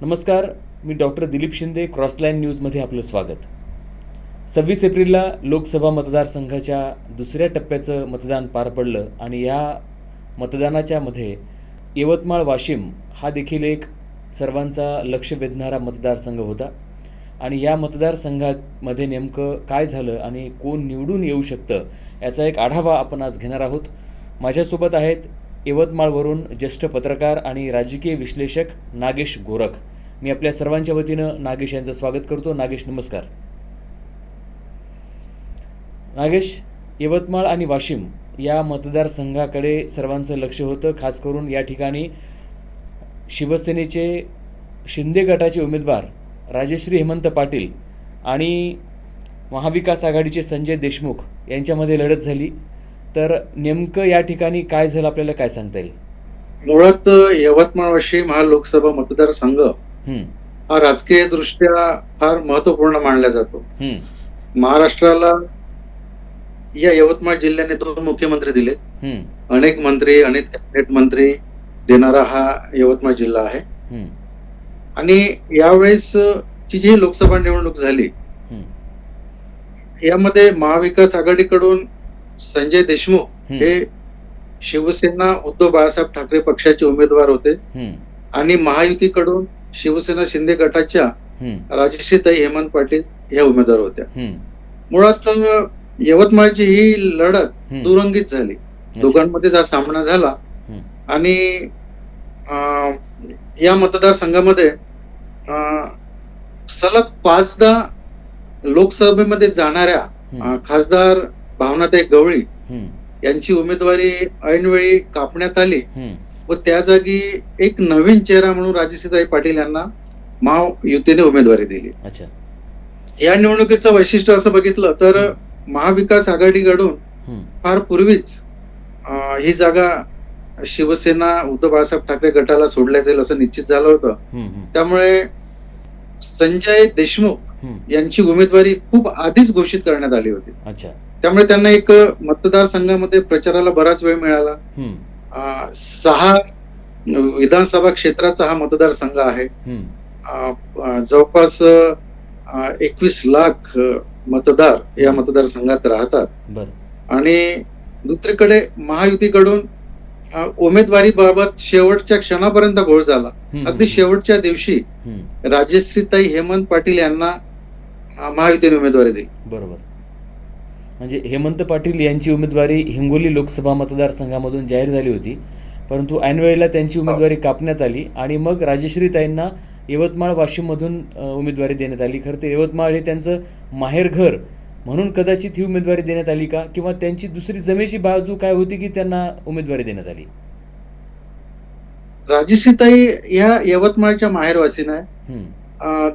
नमस्कार मी doctor Dilip Shinde Crossline न्यूजमध्ये आपलं स्वागत. सव्वीस एप्रिलला लोकसभा मतदारसंघाच्या दुसऱ्या टप्प्याचं मतदान पार पडलं आणि या मतदानाच्या मध्ये यवतमाळ वाशिम हा देखील एक सर्वांचा लक्ष वेधणारा मतदारसंघ होता. आणि या मतदारसंघामध्ये नेमकं काय झालं आणि कोण निवडून येऊ शकतं याचा एक आढावा आपण आज घेणार आहोत. माझ्यासोबत आहेत यवतमाळवरून ज्येष्ठ पत्रकार आणि राजकीय विश्लेषक नागेश गोरख. मी आपल्या सर्वांच्या वतीनं नागेश यांचं स्वागत करतो. नागेश नमस्कार. नागेश यवतमाळ आणि वाशिम या मतदारसंघाकडे सर्वांचं लक्ष होतं खास करून या ठिकाणी शिवसेनेचे शिंदे गटाचे उमेदवार राजश्री हेमंत पाटील आणि महाविकास आघाडीचे संजय देशमुख यांच्यामध्ये लढत झाली. तर नेमकं या ठिकाणी काय झालं आपल्याला काय सांगता येईल? मुळात यवतमाळ वाशिम हा लोकसभा मतदारसंघ हं, राजकीय दृष्ट्या फार महत्त्वपूर्ण मानला जातो. महाराष्ट्राला या यवतमाळ जिल्ह्याने दोन मुख्यमंत्री दिलेत. अनेक मंत्री अनेक कॅबिनेट मंत्री देणारा हा यवतमाळ जिल्हा आहे. आणि यावेळेस ची जी लोकसभा निवडणूक झाली यामध्ये महाविकास आघाडीकडून संजय देशमुख हं, शिवसेना उद्धव बाळासाहेब ठाकरे पक्षाचे उमेदवार होते. आणि महायुतीकडून शिवसेना शिंदे गटाच्या हं, राजश्रीताई हेमंत पाटील या उमेदवार होत्या. मुळात यवतमाळची ही लढत. दुरंगीत झाली. दोघांमध्ये हा सामना झाला. आणि या मतदारसंघामध्ये सलग पाचदा लोकसभेमध्ये जाणाऱ्या खासदार भावनाताई गवळी. यांची उमेदवारी ऐनवेळी कापण्यात आली. व त्या जागी एक नवीन चेहरा म्हणून राजश्रीताई पाटील यांना महायुतीने उमेदवारी दिली. या निवडणुकीचं वैशिष्ट्य असं बघितलं तर महाविकास आघाडीकडून हं, फार पूर्वीच ही जागा शिवसेना उद्धव बाळासाहेब ठाकरे गटाला सोडल्या जाईल असं निश्चित झालं होतं. त्यामुळे संजय देशमुख यांची उमेदवारी खूप आधीच घोषित करण्यात आली होती. अच्छा. त्यामुळे त्यांना एक मतदारसंघामध्ये प्रचाराला बराच वेळ मिळाला. सहा विधानसभा क्षेत्राचा हा मतदारसंघ आहे. हं, जवळपास एकवीस लाख मतदार या मतदारसंघात राहतात. आणि दुसरीकडे महायुतीकडून अं, उमेदवारीबाबत शेवटच्या क्षणापर्यंत घोळ झाला. अगदी शेवटच्या दिवशी राजश्रीताई हेमंत पाटील यांना महायुतीने उमेदवारी दिली. बरोबर. म्हणजे हेमंत पाटील यांची उमेदवारी हिंगोली लोकसभा मतदारसंघामधून जाहीर झाली होती. परंतु ऐनवेळेला त्यांची उमेदवारी कापण्यात आली आणि मग राजश्रीताईंना यवतमाळ वाशिममधून उमेदवारी देण्यात आली. खरं तर यवतमाळ हे त्यांचं माहेरघर म्हणून कदाचित ही उमेदवारी देण्यात आली का? किंवा त्यांची दुसरी जमेची बाजू काय होती की त्यांना उमेदवारी देण्यात आली? राजश्रीताई ह्या यवतमाळच्या माहेरवासीन आहे.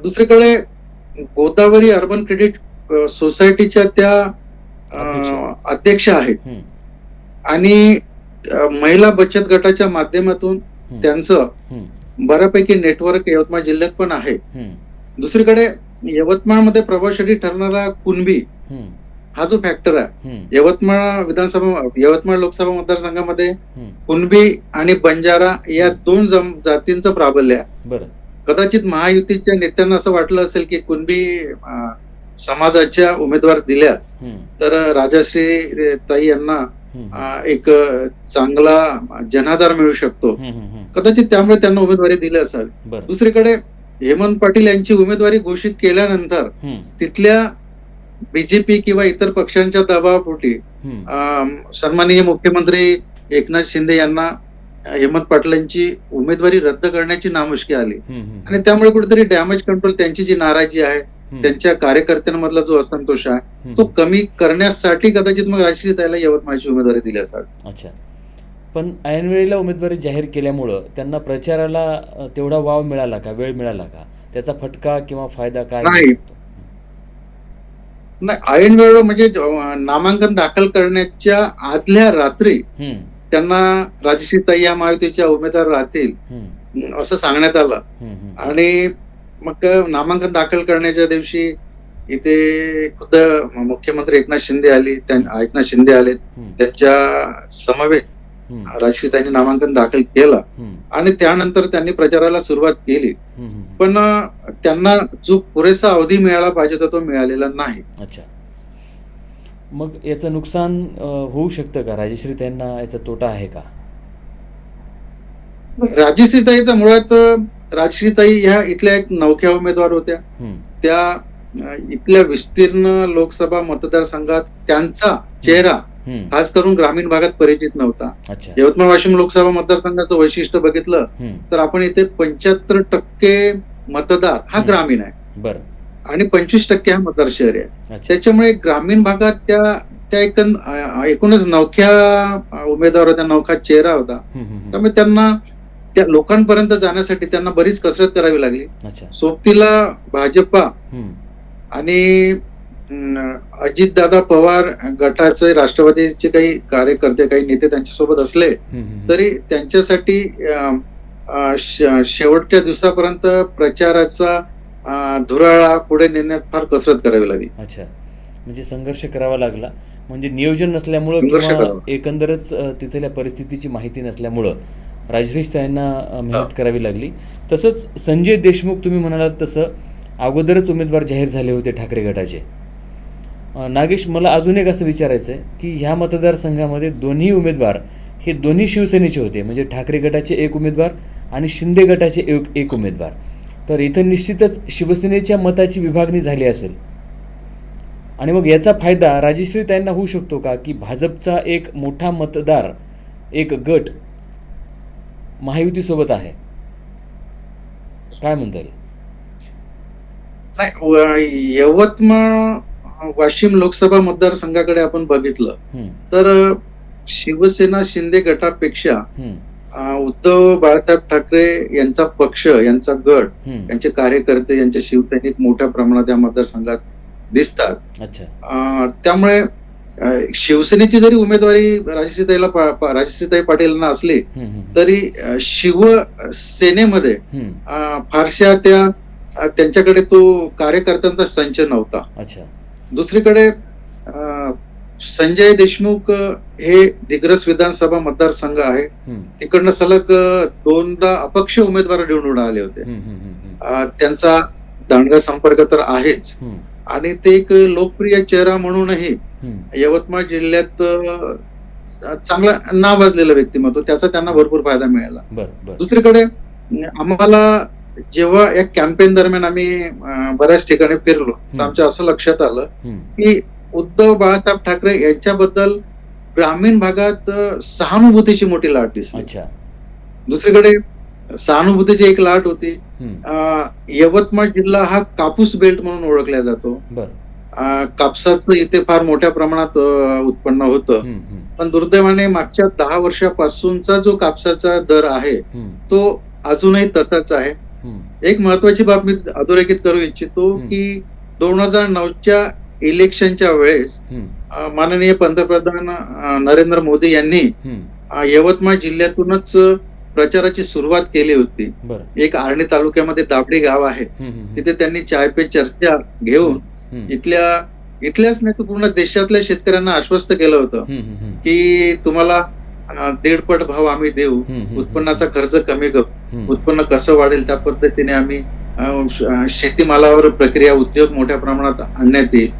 दुसरीकडे गोदावरी अर्बन क्रेडिट सोसायटीच्या त्या अध्यक्ष. आहेत. आणि महिला बचत गटाच्या माध्यमातून त्यांचं बऱ्यापैकी नेटवर्क यवतमाळ जिल्ह्यात पण आहे. दुसरीकडे यवतमाळमध्ये प्रभावशाली ठरणारा कुणबी हं, जो फॅक्टर आहे. यवतमाळ विधानसभा यवतमाळ लोकसभा मतदारसंघामध्ये. कुणबी आणि बंजारा या दोन जातींचं प्राबल्य आहे. कदाचित महायुतीच्या नेत्यांना असं वाटलं असेल की कुणबी समाजाच्या उमेदवार दिल्या तर राजाश्री ताई यांना एक चांगला जनाधार मिळू शकतो. कदाचित त्यामुळे त्यांना उमेदवारी दिली असावी. दुसरीकडे हेमंत पाटील यांची उमेदवारी घोषित केल्यानंतर तिथल्या बीजेपी किंवा इतर पक्षांच्या दबावापोटी सन्माननीय मुख्यमंत्री एकनाथ शिंदे यांना हेमंत पाटील यांची उमेदवारी रद्द करण्याची नामुष्की आली. आणि त्यामुळे कुठेतरी डॅमेज कंट्रोल त्यांची जी नाराजी आहे त्यांच्या कार्यकर्त्यांमधला जो असंतोष आहे तो कमी करण्यासाठी कदाचित मग राजश्री ताईला यवतमाळची उमेदवारी दिली असावी. अच्छा. पण ऐनवेळेला उमेदवारी जाहीर केल्यामुळं त्यांना प्रचाराला तेवढा वाव मिळाला का? वेळ मिळाला का? त्याचा फटका किंवा फायदा काय? नाही. नाही ऐन वेळ म्हणजे नामांकन दाखल करण्याच्या आदल्या रात्री त्यांना राजश्री ताई या महायुतीच्या उमेदवार राहतील असं सांगण्यात आलं. आणि मग नामांकन दाखल करण्याच्या दिवशी इथे खुद्द मुख्यमंत्री एकनाथ शिंदे आली एकनाथ शिंदे आले त्यांच्या समवेत राजश्री ताईंनी नामांकन दाखल केलं. आणि त्यानंतर त्यांनी प्रचाराला सुरुवात केली. पण त्यांना जो पुरेसा अवधी मिळाला पाहिजे होता तो मिळालेला नाही. अच्छा. मग याचं नुकसान होऊ शकतं का? राजश्रीताईंना याचा तोटा आहे का? राजश्रीताईचा मुळात राजश्रीताई ह्या इथल्या एक नवख्या उमेदवार होत्या. त्या इथल्या विस्तीर्ण लोकसभा मतदारसंघात त्यांचा चेहरा खास करून ग्रामीण भागात परिचित नव्हता. यवतमाळ वाशिम लोकसभा मतदारसंघाचं वैशिष्ट्य बघितलं तर आपण इथे पंच्याहत्तर टक्के मतदार हा. ग्रामीण आहे. बरं. आणि पंचवीस टक्के हा मतदार शहरी आहे. त्याच्यामुळे ग्रामीण भागात त्या त्या एकूणच नवख्या उमेदवार होत्या नवखा चेहरा होता. त्यामुळे त्यांना त्या लोकांपर्यंत जाण्यासाठी त्यांना बरीच कसरत करावी लागली. सोबतीला भाजपा आणि अजितदादा पवार गटाचे राष्ट्रवादीचे काही कार्यकर्ते काही नेते त्यांच्यासोबत असले तरी त्यांच्यासाठी शेवटच्या दिवसापर्यंत प्रचाराचा धुराळा पुढे नेण्यात फार कसरत करावी लागली. अच्छा. म्हणजे संघर्ष करावा लागला. म्हणजे नियोजन नसल्यामुळं. एकंदरच तिथल्या परिस्थितीची माहिती नसल्यामुळं राजश्रीताईंना अ, मेहनत. करावी लागली. तसंच संजय देशमुख तुम्ही म्हणालात तसं अगोदरच उमेदवार जाहीर झाले होते ठाकरे गटाचे. नागेश मला अजून एक असं विचारायचं आहे की ह्या मतदारसंघामध्ये दोन्ही उमेदवार हे दोन्ही शिवसेनेचे होते म्हणजे ठाकरे गटाचे एक उमेदवार आणि शिंदे गटाचे एक एक उमेदवार. तर इथं निश्चितच शिवसेनेच्या मताची विभागणी झाली असेल. आणि मग याचा फायदा राजश्रीताईंना होऊ शकतो का की भाजपचा एक मोठा मतदार एक गट महायुतीसोबत आहे. काय म्हणता येईल नाही यवतमाळ वाशिम लोकसभा मतदारसंघाकडे आपण बघितलं. तर शिवसेना शिंदे गटापेक्षा उद्धव बाळासाहेब ठाकरे यांचा पक्ष यांचा गट. यांचे कार्यकर्ते यांचे शिवसैनिक मोठ्या प्रमाणात या मतदारसंघात दिसतात. त्यामुळे शिवसेनेची जरी उमेदवारी राजश्रीताईला राजश्रीताई पाटीलांना असली तरी शिवसेनेमध्ये फारशा त्या त्यांच्याकडे तो कार्यकर्त्यांचा संच नव्हता. अच्छा. दुसरीकडे संजय देशमुख हे दिग्रस विधानसभा मतदारसंघ आहे. तिकडनं सलग दोनदा अपक्ष उमेदवार निवडून आले होते. त्यांचा दांडगा संपर्क तर आहेच. आणि ते एक लोकप्रिय चेहरा म्हणूनही. यवतमाळ जिल्ह्यात चांगला नावाजलेलं व्यक्तिमत्व त्याचा त्यांना भरपूर फायदा मिळाला. दुसरीकडे आम्हाला जेव्हा या कॅम्पेन दरम्यान आम्ही बऱ्याच ठिकाणी फिरलो तर. आमच्या असं लक्षात आलं की उद्धव बाळासाहेब ठाकरे यांच्याबद्दल ग्रामीण भागात सहानुभूतीची मोठी लाट दिसली. दुसरीकडे सहानुभूतीची एक लाट होती. यवतमाळ जिल्हा हा कापूस बेल्ट म्हणून ओळखला जातो. कापसाचं इथे फार मोठ्या प्रमाणात उत्पन्न होतं. पण दुर्दैवाने मागच्या दहा वर्षापासूनचा जो कापसाचा दर आहे तो अजूनही तसाच आहे. एक महत्वाची बाब मी अधोरेखित करू इच्छितो. की दोन हजार नऊच्या इलेक्शनच्या वेळेस माननीय पंतप्रधान नरेंद्र मोदी यांनी यवतमाळ जिल्ह्यातूनच प्रचाराची सुरुवात केली होती. एक आर्णी तालुक्यामध्ये दाबडी गाव आहे. तिथे त्यांनी चाय पे चर्चा घेऊन इथल्या इथल्याच नाही तर पूर्ण देशातल्या शेतकऱ्यांना आश्वस्त केलं होतं की तुम्हाला दीडपट भाव आम्ही देऊ उत्पन्नाचा खर्च कमी करू उत्पन्न कसं वाढेल त्या पद्धतीने आम्ही शेतीमालावर प्रक्रिया उद्योग मोठ्या प्रमाणात आणण्यात येईल.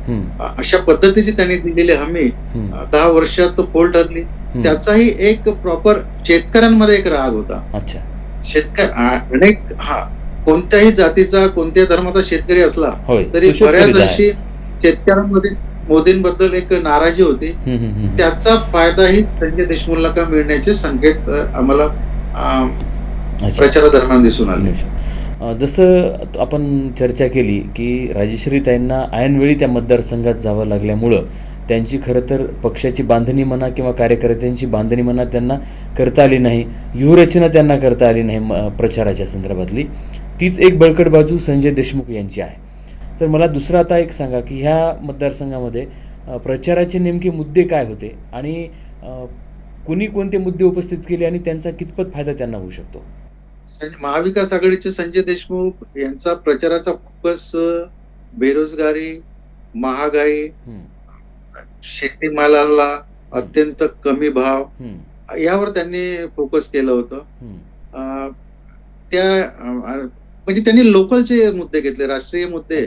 अशा पद्धतीची त्यांनी दिलेली हमी दहा वर्षात फोल ठरली. त्याचाही एक प्रॉपर शेतकऱ्यांमध्ये एक राग होता. अच्छा. शेतकरी अनेक हा कोणत्याही जातीचा कोणत्या धर्माचा शेतकरी असला तरी बऱ्याच. अंशी शेतकऱ्यांमध्ये मोदींबद्दल एक नाराजी होती. त्याचा फायदाही संजय देशमुखला का मिळण्याचे संकेत आम्हाला अं, अच्छा. प्रचारादरम्यान दिसून आले जसं आपण चर्चा केली की राजश्रीताईंना ऐनवेळी त्या मतदारसंघात जावं लागल्यामुळं त्यांची खरं तर पक्षाची बांधणी म्हणा किंवा कार्यकर्त्यांची बांधणी म्हणा त्यांना करता आली नाही व्यूहरचना त्यांना करता आली नाही प्रचाराच्या संदर्भातली तीच एक बळकट बाजू संजय देशमुख यांची आहे. तर मला दुसरं आता एक सांगा की ह्या मतदारसंघामध्ये प्रचाराचे नेमके मुद्दे काय होते आणि कुणी कोणते मुद्दे उपस्थित केले आणि त्यांचा कितपत फायदा त्यांना होऊ शकतो? महाविकास आघाडीचे संजय देशमुख यांचा प्रचाराचा फोकस बेरोजगारी महागाई शेतीमालाला अत्यंत कमी भाव यावर त्यांनी फोकस केलं होतं. त्या म्हणजे त्यांनी लोकलचे मुद्दे घेतले राष्ट्रीय मुद्दे.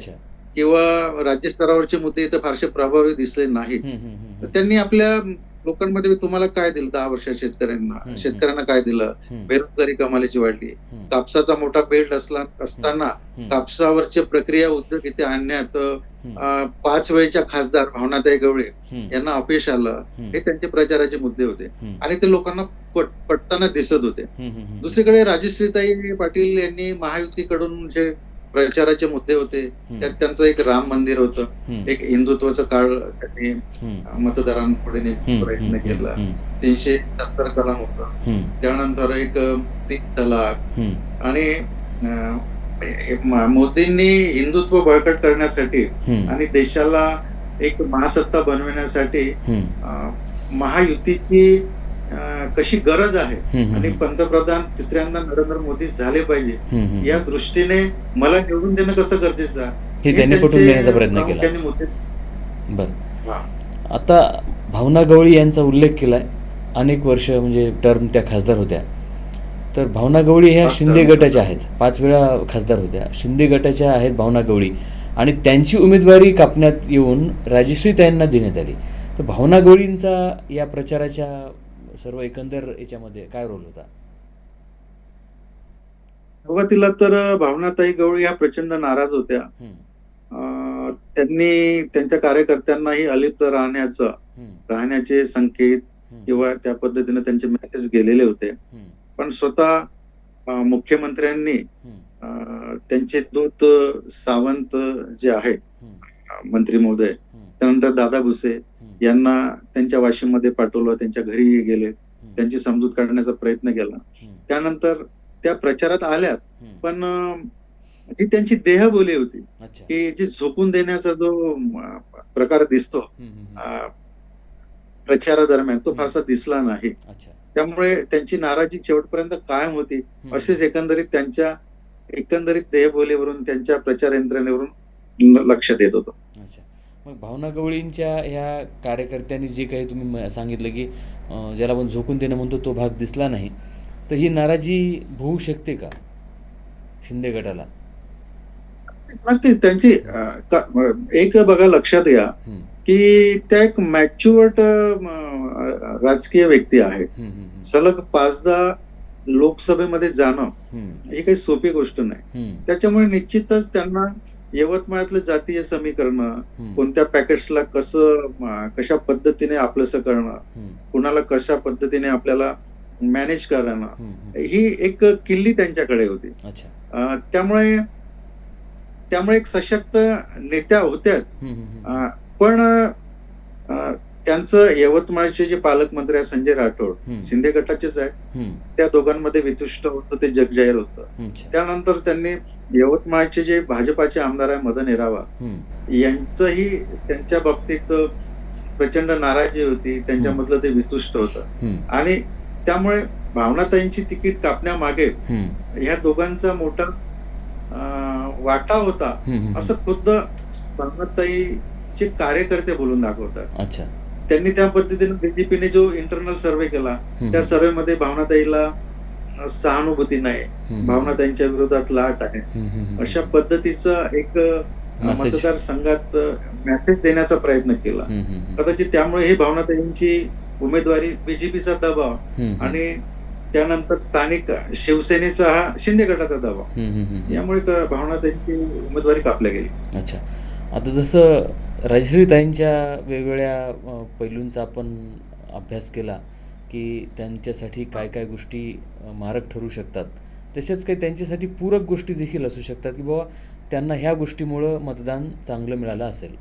किंवा राज्य स्तरावरचे मुद्दे इथं फारसे प्रभावी दिसले नाहीत. त्यांनी आपल्या लोकांमध्ये तुम्हाला काय दिलं? दहा वर्षात शेतकऱ्यांना. शेतकऱ्यांना काय दिलं? बेरोजगारी कमालीची वाढली. कापसाचा मोठा बेल्ट असला असताना कापसावरचे प्रक्रिया उद्योग इथे आणण्यात पाच वेळच्या खासदार भावनाताई गवळे यांना अपयश आलं. हे त्यांचे प्रचाराचे मुद्दे होते. आणि ते लोकांना पट पटताना दिसत होते. दुसरीकडे राजश्रीताई पाटील यांनी महायुतीकडून जे प्रचाराचे मुद्दे होते. त्यात त्यांचं एक राम मंदिर होतं. एक हिंदुत्वाचं काळ त्यांनी मतदारांपुढे प्रयत्न केला. तीनशे सत्तर कलम होतं. त्यानंतर एक तीन तलाक. आणि मोदींनी हिंदुत्व बळकट करण्यासाठी आणि देशाला एक महासत्ता बनवण्यासाठी महायुतीची कशी गरज आहे? आणि पंतप्रधान तिसऱ्यांदा नरेंद्र मोदी झाले पाहिजे. या दृष्टीने मला निवडून देणं कसं गरजेचं आहे? त्यांनी पटवून देण्याचा प्रयत्न केला. बर. आता भावना गवळी यांचा उल्लेख केलाय. अनेक वर्ष म्हणजे टर्म त्या खासदार होत्या. तर भावना गवळी ह्या शिंदे गटाच्या आहेत. पाच वेळा खासदार होत्या. शिंदे गटाच्या आहेत भावना गवळी. आणि त्यांची उमेदवारी कापण्यात येऊन राजश्रीताईंना देण्यात आली. तर भावना गवळींचा या प्रचाराच्या सर्व एकंदर याच्यामध्ये काय रोल होता? सुरुवातीला तर भावनाताई गवळी ह्या प्रचंड नाराज होत्या. त्यांनी त्यांच्या कार्यकर्त्यांनाही अलिप्त राहण्याचं राहण्याचे संकेत किंवा त्या पद्धतीने त्यांचे मेसेज गेलेले होते. पण स्वतः मुख्यमंत्र्यांनी त्यांचे दूत सावंत जे आहेत मंत्री महोदय त्यानंतर दादा भुसे यांना त्यांच्या वाशीमध्ये पाठवलं त्यांच्या घरी गेले त्यांची समजूत काढण्याचा प्रयत्न केला. त्यानंतर त्या प्रचारात आल्यात. पण जी त्यांची देहबोली होती की जी झोपून देण्याचा जो प्रकार दिसतो प्रचारादरम्यान तो. फारसा दिसला नाही. त्यामुळे त्यांची नाराजी शेवटपर्यंत कायम होती. असेच एकंदरीत त्यांच्या एकंदरीत देहबोलीवरून त्यांच्या प्रचार यंत्रणेवरून लक्षात येत होतं. मग भावना गवळींच्या ह्या कार्यकर्त्यांनी जे काही तुम्ही म- सांगितलं की ज्याला आपण झोकून देणं म्हणतो तो भाग दिसला नाही. तर ही नाराजी होऊ शकते का शिंदे गटाला? नक्कीच. त्यांची एक बघा लक्षात घ्या हम्म, की त्या एक मॅच्युअर्ड राजकीय व्यक्ती आहेत सलग पाचदा लोकसभेमध्ये जाणं ही काही सोपी गोष्ट नाही. त्याच्यामुळे निश्चितच त्यांना यवतमाळातलं जातीय समीकरण कोणत्या पॅकेट्सला कसं कशा पद्धतीने आपलंसं करणं कुणाला कशा पद्धतीने आपल्याला मॅनेज करणं. ही एक किल्ली त्यांच्याकडे होती. त्यामुळे त्यामुळे एक सशक्त नेत्या होत्याच. पण त्यांचं यवतमाळचे जे पालकमंत्री आहे संजय राठोड शिंदे गटाचेच आहे त्या दोघांमध्ये वितुष्ट होतं ते जगजाहीर होतं. त्यानंतर त्यांनी यवतमाळचे जे भाजपाचे आमदार आहे मदन हम्म, यांचंही त्यांच्या बाबतीत प्रचंड नाराजी होती त्यांच्यामधलं ते वितुष्ट होतं. आणि त्यामुळे भावनाताईंची तिकीट कापण्यामागे ह्या दोघांचा मोठा वाटा होता. असं खुद्द भावनाताईचे कार्यकर्ते बोलून दाखवतात. अच्छा. त्यांनी त्या पद्धतीने बीजेपीने जो इंटरनल सर्व्हे केला त्या सर्व्हेमध्ये भावनाताईला अं, सहानुभूती नाही भावनाताईंच्या विरोधात लाट आहे. अशा पद्धतीचा एक Message. मतदारसंघात मेसेज देण्याचा प्रयत्न केला. कदाचित त्यामुळे ही भावनाताईंची उमेदवारी बीजेपीचा दबाव. आणि त्यानंतर स्थानिक शिवसेनेचा हा शिंदे गटाचा दबाव. यामुळे क- भावनाताईंची उमेदवारी कापल्या गेली अच्छा आता जसं राजश्रीताईंच्या वेगवेगळ्या पैलूंचा आपण अभ्यास केला की त्यांच्यासाठी काय काय गोष्टी मारक ठरू शकतात. तसेच काही त्यांच्यासाठी पूरक गोष्टी देखील असू शकतात की बाबा त्यांना ह्या गोष्टीमुळं मतदान चांगलं मिळालं असेल.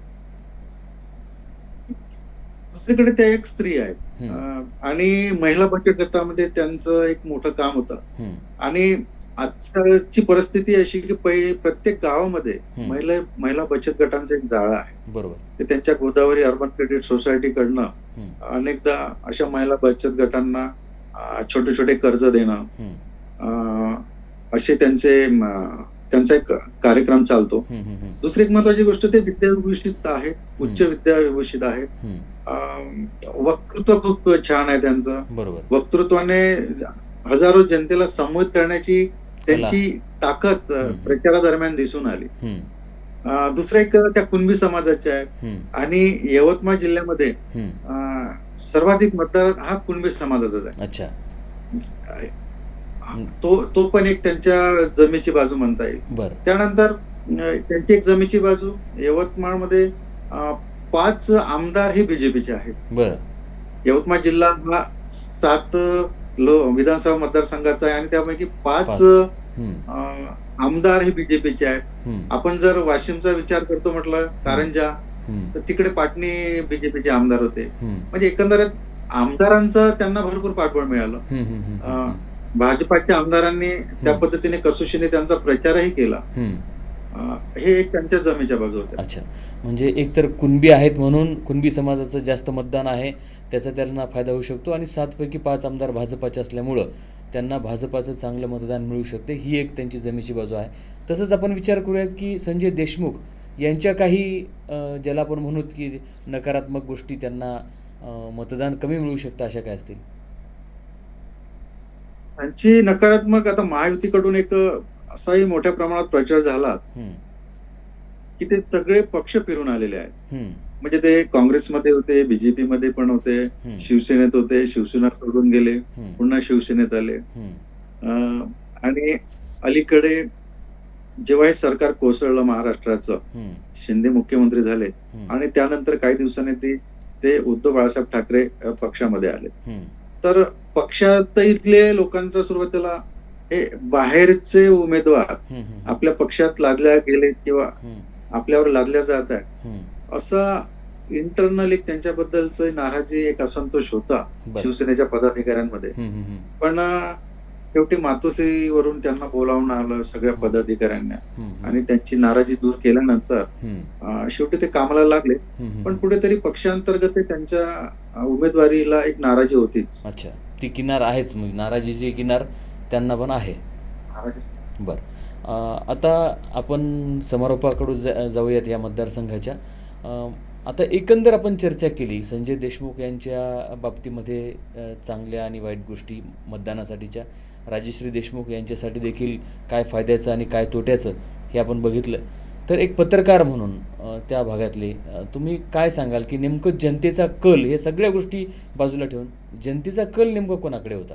दुसरीकडे त्या एक स्त्री आहेत आणि महिला बचत गटामध्ये त्यांचं एक मोठं काम होतं. आणि आजकालची परिस्थिती अशी की पै- प्रत्येक गावामध्ये. महिला महिला बचत गटांचं एक जाळं आहे. बरोबर. ते त्यांच्या गोदावरी अर्बन क्रेडिट सोसायटीकडनं हम्म, अनेकदा अशा महिला बचत गटांना छोटे छोटे कर्ज देणं असे त्यांचे त्यांचा एक कार्यक्रम चालतो. दुसरी एक महत्वाची गोष्ट ते विद्याविभूषित आहेत. उच्च. विद्याविभूषित आहेत. वक्तृत्व खूप छान आहे त्यांचं. वक्तृत्वाने हजारो जनतेला संमोहित करण्याची त्यांची ताकद. प्रचारादरम्यान दिसून आली. दुसरं एक त्या कुणबी समाजाच्या आहे आणि यवतमाळ जिल्ह्यामध्ये सर्वाधिक मतदार हा कुणबी समाजाचाच आहे. तो तो पण एक त्यांच्या जमेची बाजू म्हणता येईल. त्यानंतर त्यांची एक जमेची बाजू यवतमाळमध्ये अ, पाच आमदार हे बीजेपीचे आहेत. यवतमाळ जिल्हा हा सात लो विधानसभा मतदारसंघाचा आहे आणि त्यापैकी पाच आमदार हे बीजेपीचे आहेत. आपण जर वाशिमचा विचार करतो म्हटलं कारंजा तर तिकडे पाटणी बीजेपीचे आमदार होते. म्हणजे एकंदरीत आमदारांचं त्यांना भरपूर पाठबळ मिळालं. भाजपाच्या आमदारांनी त्या. पद्धतीने कसोशीने त्यांचा प्रचारही केला. हे एक त्यांच्या जमेच्या बाजू होत्या. अच्छा. म्हणजे एकतर कुणबी आहेत म्हणून कुणबी समाजाचं जास्त मतदान आहे त्याचा त्यांना फायदा होऊ शकतो आणि सातपैकी पाच आमदार भाजपाचे असल्यामुळं त्यांना भाजपाचं चांगलं मतदान मिळू शकते ही एक त्यांची जमेची बाजू आहे. तसंच आपण विचार करूयात की संजय देशमुख यांच्या काही ज्याला आपण म्हणू की नकारात्मक गोष्टी त्यांना मतदान कमी मिळू शकतं अशा काय असतील? त्यांची नकारात्मक आता महायुतीकडून एक असाही मोठ्या प्रमाणात प्रचार झाला की ते सगळे पक्ष फिरून आलेले आहेत. म्हणजे ते काँग्रेसमध्ये होते बीजेपी मध्ये पण होते शिवसेनेत होते शिवसेना सोडून गेले पुन्हा शिवसेनेत आले. आणि अलीकडे जेव्हा हे सरकार कोसळलं महाराष्ट्राचं शिंदे मुख्यमंत्री झाले आणि त्यानंतर काही दिवसांनी ते ते उद्धव बाळासाहेब ठाकरे पक्षामध्ये आले. तर पक्षातले लोकांचा सुरुवातीला हे बाहेरचे उमेदवार आपल्या पक्षात लादल्या गेले किंवा आपल्यावर लादल्या जात आहे हम्म, असा इंटरनल एक त्यांच्याबद्दलच नाराजी एक असंतोष होता. शिवसेनेच्या पदाधिकाऱ्यांमध्ये. पण शेवटी मातोश्रीवरून त्यांना बोलावून आलं सगळ्या पदाधिकाऱ्यांना. आणि त्यांची नाराजी दूर केल्यानंतर शेवटी ते कामाला लागले. पण कुठेतरी पक्षांतर्गत ते त्यांच्या उमेदवारीला एक नाराजी होतीच. अच्छा. ती किनार आहेच म्हणजे नाराजीची किनार त्यांना पण आहे. नाराजी. बरं. आता आपण समारोपाकडून जा जाऊयात या मतदारसंघाच्या. आता एकंदर आपण चर्चा केली संजय देशमुख यांच्या बाबतीमध्ये चांगल्या आणि वाईट गोष्टी मतदानासाठीच्या. राजश्री देशमुख यांच्यासाठी देखील काय फायद्याचं आणि काय तोट्याचं हे आपण बघितलं. तर एक पत्रकार म्हणून त्या भागातले तुम्ही काय सांगाल की नेमकं जनतेचा कल हे सगळ्या गोष्टी बाजूला ठेवून जनतेचा कल नेमकं कोणाकडे होता?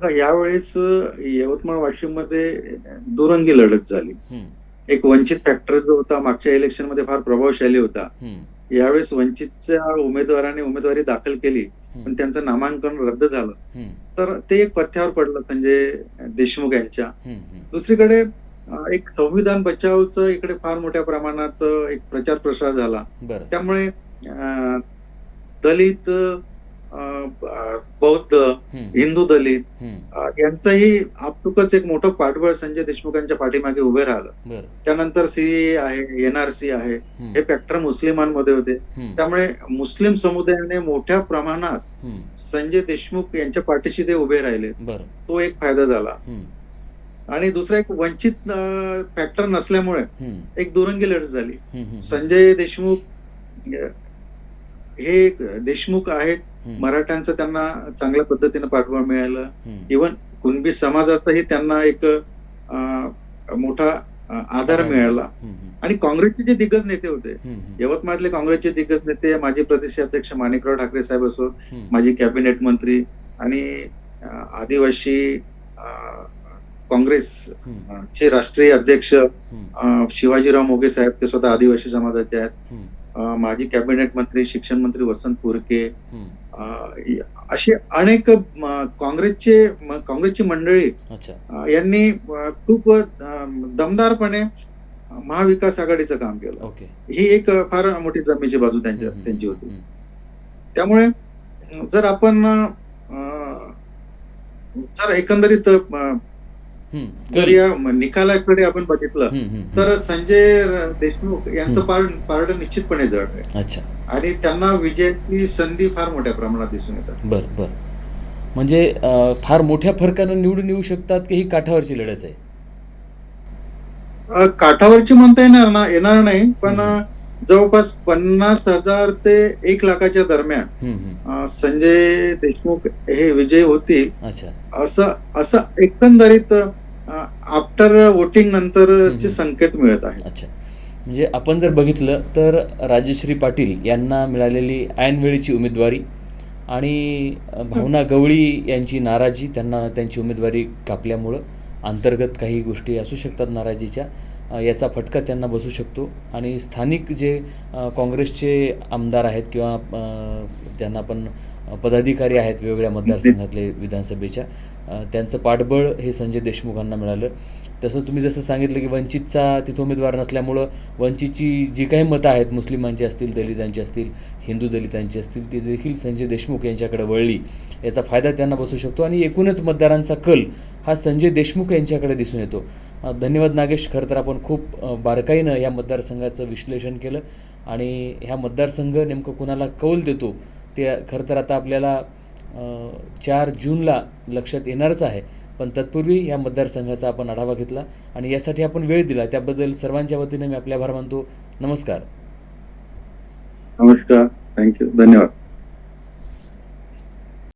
यावेळेस यवतमाळ वाशिममध्ये दुरंगी लढत झाली. एक वंचित फॅक्टर जो होता मागच्या इलेक्शनमध्ये फार प्रभावशाली होता. यावेळेस वंचितच्या उमेदवाराने उमेदवारी दाखल केली पण त्यांचं नामांकन रद्द झालं. तर ते एक पथ्यावर पडलं संजय देशमुख यांच्या. दुसरीकडे एक संविधान बचावचं इकडे फार मोठ्या प्रमाणात एक प्रचार प्रसार झाला. त्यामुळे दलित बौद्ध हिंदू दलित यांचंही आपटुकच एक मोठं पाठबळ संजय देशमुखांच्या पाठीमागे उभे राहिलं. त्यानंतर सीए आहे एनआरसी आहे हे फॅक्टर मुस्लिमांमध्ये होते. त्यामुळे मुस्लिम समुदायाने मोठ्या प्रमाणात संजय देशमुख यांच्या पाठीशी ते उभे राहिले. तो एक फायदा झाला. आणि दुसरा एक वंचित फॅक्टर नसल्यामुळे एक दुरंगी लढत झाली. संजय देशमुख हे देशमुख आहेत. मराठ्यांचं त्यांना चांगल्या पद्धतीने पाठबळ मिळालं. इव्हन कुणबी समाजाचाही त्यांना एक मोठा आधार मिळाला. आणि काँग्रेसचे जे दिग्गज नेते होते यवतमाळातले काँग्रेसचे दिग्गज नेते माजी प्रदेशाध्यक्ष माणिकराव ठाकरे साहेब असो माजी कॅबिनेट मंत्री आणि आदिवासी काँग्रेस चे राष्ट्रीय अध्यक्ष शिवाजीराव मोगे साहेब ते स्वतः आदिवासी समाजाचे आहेत. माजी कॅबिनेट मंत्री शिक्षण मंत्री वसंत पुरके. हम्म. अ, अशी अनेक काँग्रेसचे काँग्रेसची मंडळी यांनी खूप दमदारपणे महाविकास आघाडीचं काम केलं. ही एक फार मोठी जमेची बाजू त्यांच्या त्यांची होती. त्यामुळे जर आपण जर एकंदरीत जर या निकालाकडे आपण बघितलं. तर संजय देशमुख यांचं पारडं निश्चितपणे जड आहे. अच्छा. आणि त्यांना विजयाची संधी फार मोठ्या प्रमाणात दिसून येतात. बरं बरं. म्हणजे फार मोठ्या फरकानं निवडून येऊ शकतात की ही काठावरची लढत आहे? काठावरची म्हणता येणार ना येणार नाही पण. जवळपास पन्नास हजार ते एक लाखाच्या दरम्यान संजय देशमुख हे विजयी होतील. असं असं एकंदरीत आफ्टर वोटिंग नंतरचे संकेत मिळत आहेत. अच्छा. म्हणजे आपण जर बघितलं तर राजश्री पाटील यांना मिळालेली ऐनवेळीची उमेदवारी आणि भावना गवळी यांची नाराजी त्यांना त्यांची उमेदवारी कापल्यामुळं अंतर्गत काही गोष्टी असू शकतात नाराजीच्या. याचा फटका त्यांना बसू शकतो. आणि स्थानिक जे काँग्रेसचे आमदार आहेत किंवा ज्यांना आपण पदाधिकारी आहेत वेगवेगळ्या मतदारसंघातले विधानसभेच्या त्यांचं पाठबळ हे संजय देशमुखांना मिळालं. तसं तुम्ही जसं सांगितलं की वंचितचा तिथं उमेदवार नसल्यामुळं वंचितची जी काही मतं आहेत मुस्लिमांची असतील दलितांची असतील हिंदू दलितांची असतील ती देखील संजय देशमुख यांच्याकडे वळली. याचा फायदा त्यांना बसू शकतो आणि एकूणच मतदारांचा कल हा संजय देशमुख यांच्याकडे दिसून येतो. धन्यवाद नागेश. खरं तर आपण खूप बारकाईनं या मतदारसंघाचं विश्लेषण केलं आणि ह्या मतदारसंघ नेमकं कुणाला कौल देतो ते खरं तर आता आपल्याला चार जूनला लक्षात येणारच आहे. पण तत्पूर्वी ह्या मतदारसंघाचा आपण आढावा घेतला आणि यासाठी आपण वेळ दिला. त्याबद्दल सर्वांच्या वतीने मी आपले आभार मानतो. नमस्कार. नमस्कार. थँक्यू धन्यवाद.